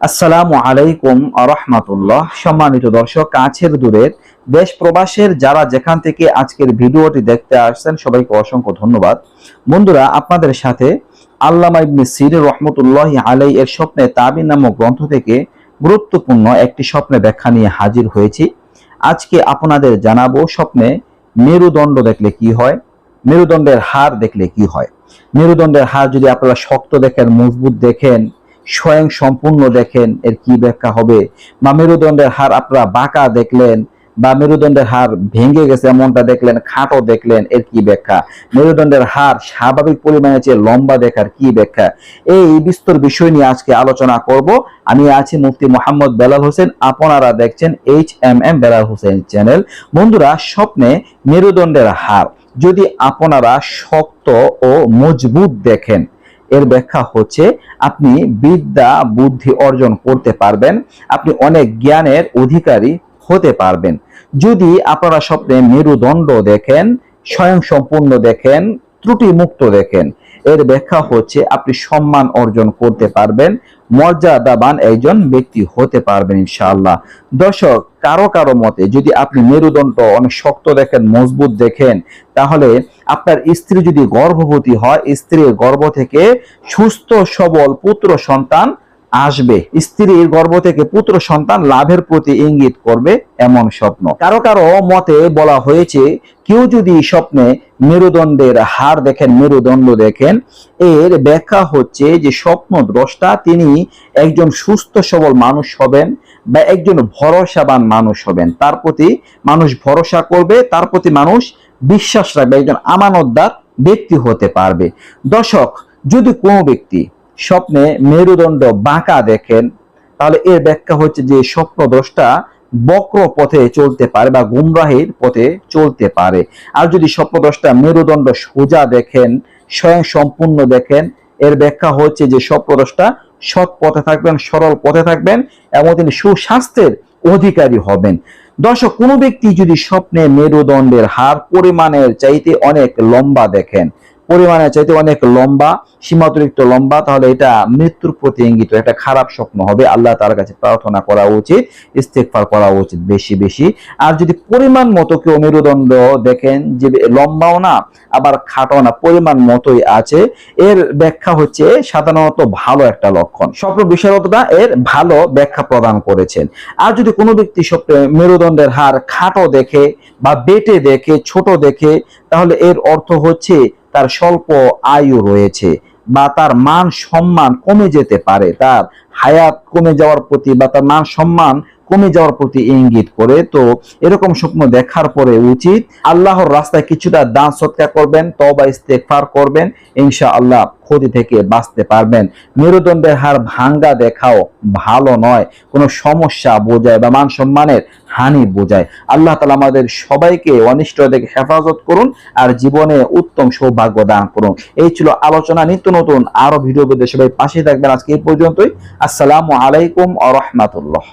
আসসালামু আলাইকুম আরহামাতুল্লাহ সম্মানিত দর্শক, কাছের দূরের দেশ প্রবাসের যারা যেখান থেকে আজকের ভিডিওটি দেখতে আসছেন, সবাইকে অসংখ্য ধন্যবাদ। বন্ধুরা, আপনাদের সাথে আল্লামা ইবনে সির রহমতুল্লাহ আলাই এর স্বপ্নে তাবিন নামক গ্রন্থ থেকে গুরুত্বপূর্ণ একটি স্বপ্নে ব্যাখ্যা নিয়ে হাজির হয়েছি। আজকে আপনাদের জানাব স্বপ্নে মেরুদণ্ড দেখলে কি হয়, মেরুদণ্ডের হার দেখলে কি হয়। মেরুদণ্ডের হার যদি আপনারা শক্ত দেখেন, মজবুত দেখেন স্বয়ং সম্পূর্ণ দেখেন এর কি ব্যাখ্যা হবে। বা মেরুদণ্ডের হার আপনারা বাঁকা দেখলেন, বা মেরুদণ্ডের হার ভেঙে গেছে এমনটা দেখলেন খাটো দেখলেন, এর কি ব্যাখ্যা? মেরুদণ্ডের হার স্বাভাবিক পরিমাণে চেয়ে লম্বা দেখার কি ব্যাখ্যা? এই বিস্তর বিষয় নিয়ে আজকে আলোচনা করব। আমি আছি মুফতি মোহাম্মদ বেলাল হোসেন, আপনারা দেখছেন H M M Belal Hossain channel. বন্ধুরা, স্বপ্নে মেরুদণ্ডের হার যদি আপনারা শক্ত ও মজবুত দেখেন, এর ব্যাখ্যা হচ্ছে আপনি বিদ্যা, বুদ্ধি অর্জন করতে পারবেন। আপনি অনেক জ্ঞানের অধিকারী হতে পারবেন। যদি আপনারা স্বপ্নে মেরুদণ্ড দেখেন স্বয়ং সম্পূর্ণ দেখেন ত্রুটি মুক্ত দেখেন এর ব্যাখ্যা হচ্ছে আপনি সম্মান অর্জন করতে পারবেন, মর্যাদাবান একজন ব্যক্তি হতে পারবেন ইনশাআল্লাহ। দর্শক, কারও কারও মতে যদি আপনি মেরুদণ্ড অনেক শক্ত দেখেন, মজবুত দেখেন, তাহলে আপনার স্ত্রী যদি গর্ভবতী হয়, স্ত্রীর গর্ভ থেকে সুস্থ, সবল পুত্র সন্তান আসবে। স্ত্রীর গর্ভ থেকে পুত্র সন্তান লাভের প্রতি ইঙ্গিত করবে এমন স্বপ্ন। কারও কারও মতে বলা হয়েছে, কেউ যদি স্বপ্নে মেরুদণ্ডের হার দেখেন, মেরুদণ্ড দেখেন, এর ব্যাখ্যা হচ্ছে যে স্বপ্ন দ্রষ্টা, তিনি একজন সুস্থ সবল মানুষ হবেন বা একজন ভরসাবান মানুষ হবেন। তার প্রতি মানুষ ভরসা করবে, তার প্রতি মানুষ বিশ্বাস রাখবে, একজন আমানতদার ব্যক্তি হতে পারবে। দর্শক, যদি কোনো ব্যক্তি স্বপ্নে মেরুদণ্ড বাঁকা দেখেন, তাহলে এর ব্যাখ্যা হচ্ছে যে স্বপ্নদ্রষ্টা বক্র পথে চলতে পারে বা গুমরাহির পথে চলতে পারে। আর যদি স্বপ্নদ্রষ্টা মেরুদণ্ড সোজা দেখেন, স্বয়ং সম্পূর্ণ দেখেন, এর ব্যাখ্যা হচ্ছে যে স্বপ্নদ্রষ্টা সৎ পথে থাকবেন, সরল পথে থাকবেন এবং তিনি সুস্বাস্থ্যের অধিকারী হবেন। দর্শক, কোনো ব্যক্তি যদি স্বপ্নে মেরুদণ্ডের হার পরিমাণের চাইতে অনেক লম্বা দেখেন পরিমাণের চাইতে অনেক লম্বা, সীমাতিরিক্ত লম্বা, তাহলে এটা মৃত্যুর প্রতি ইঙ্গিত একটা খারাপ স্বপ্ন হবে। আল্লাহ তার কাছে প্রার্থনা করা উচিত ইস্তেকফার করা উচিত বেশি বেশি। আর যদি পরিমাণ মতো কেউ মেরুদণ্ড দেখেন, যে লম্বাও না, আবার খাটো না, পরিমাণ মতোই আছে, এর ব্যাখ্যা হচ্ছে সাধারণত ভালো একটা লক্ষণ। স্বপ্ন বিশারদটা এর ভালো ব্যাখ্যা প্রদান করেছেন। আর যদি কোনো ব্যক্তি স্বপ্নে মেরুদণ্ডের হার খাটো দেখে বা বেটে দেখে, ছোট দেখে, তাহলে এর অর্থ হচ্ছে তার স্বল্প আয়ু রয়েছে বা তার মান সম্মান কমে যেতে পারে, তার হায়াত কমে যাওয়ার প্রতি বা তার মান সম্মান কমে যাওয়ার প্রতি ইঙ্গিত করে। তো এরকম স্বপ্ন দেখার পরে উচিত আল্লাহর রাস্তায় কিছুটা দান সৎকার করবেন তবা ইস্তেকফার করবেন ইনশা আল্লাহ ক্ষতি থেকে বাঁচতে পারবেন। মেরুদণ্ডের হার ভাঙ্গা দেখাও ভালো নয়। কোনো সমস্যা বোঝায় বা মান সম্মানের হানি বোঝায়। আল্লাহ তালা আমাদের সবাইকে অনিষ্ট থেকে হেফাজত করুন আর জীবনে উত্তম সৌভাগ্য দান করুন। এই ছিল আলোচনা। নিত্য নতুন আরও ভিডিও পেতে সবাই পাশে থাকবেন। আজকে এই পর্যন্তই। আসসালামু আলাইকুম আ রহমাতুল্লাহ।